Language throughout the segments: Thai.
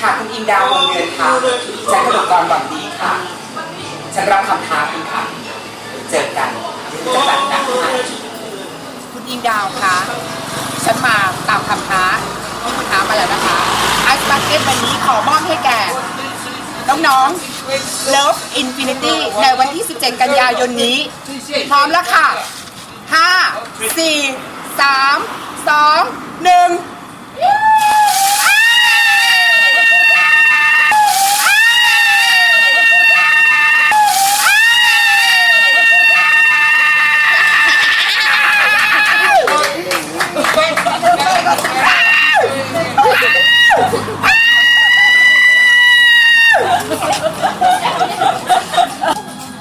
ค่ะ คุณอิงดาวงเดือนค่ะฉันกนกกรหวังดีค่ะ ฉันรับคำท้าคุณค่ะ เจอกันจะจัดหนักให้คุณอิงดาวคะฉันมาตามคำท้าที่คุณท้ามาแล้วนะคะไอซ์บัคเก็ตวันนี้ขอมอบให้แก่น้องๆ Love Infinity ในวันที่ 17 กันยายนนี้ พร้อมแล้วค่ะ 5 4 3 2 1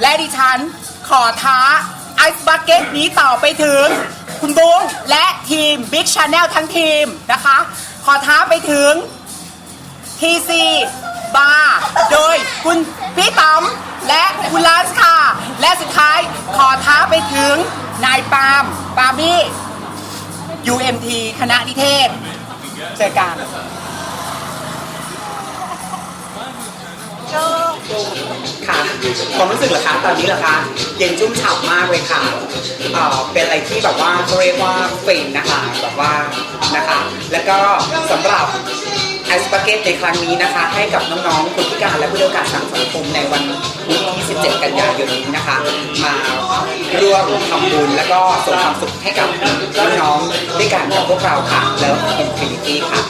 และดิฉันขอท้าไอซ์บักเก็ตนี้ต่อไปถึง คุณบุ้งและทีม Big Channel ทั้งทีมนะคะ ขอท้าไปถึง TC Bar โดยคุณพี่ต๋อมและคุณลาสค่ะ และสุดท้ายขอท้าไปถึงนายปาล์มปาล์มี่ UMT คณะนิเทศ เจอกัน ค่ะความรู้สึกเหรอคะตอนนี้เหรอคะเย็นชุ่มฉ่ำมากเลยค่ะเอ่อเป็นอะไรที่แบบว่าเขาเรียกว่าฟินนะคะแบบว่านะคะ แล้วก็สำหรับไอสปาเกตในครั้งนี้นะคะ ให้กับน้องๆคนพิการและผู้ด้อยโอกาสทางสังคมในวันพุธที่17 กันยายนนี้นะคะ มาร่วมทำบุญแล้วก็ส่งความสุขให้กับน้องๆด้วยกันกับพวกเราค่ะแล้วอินฟินิตี้ค่ะ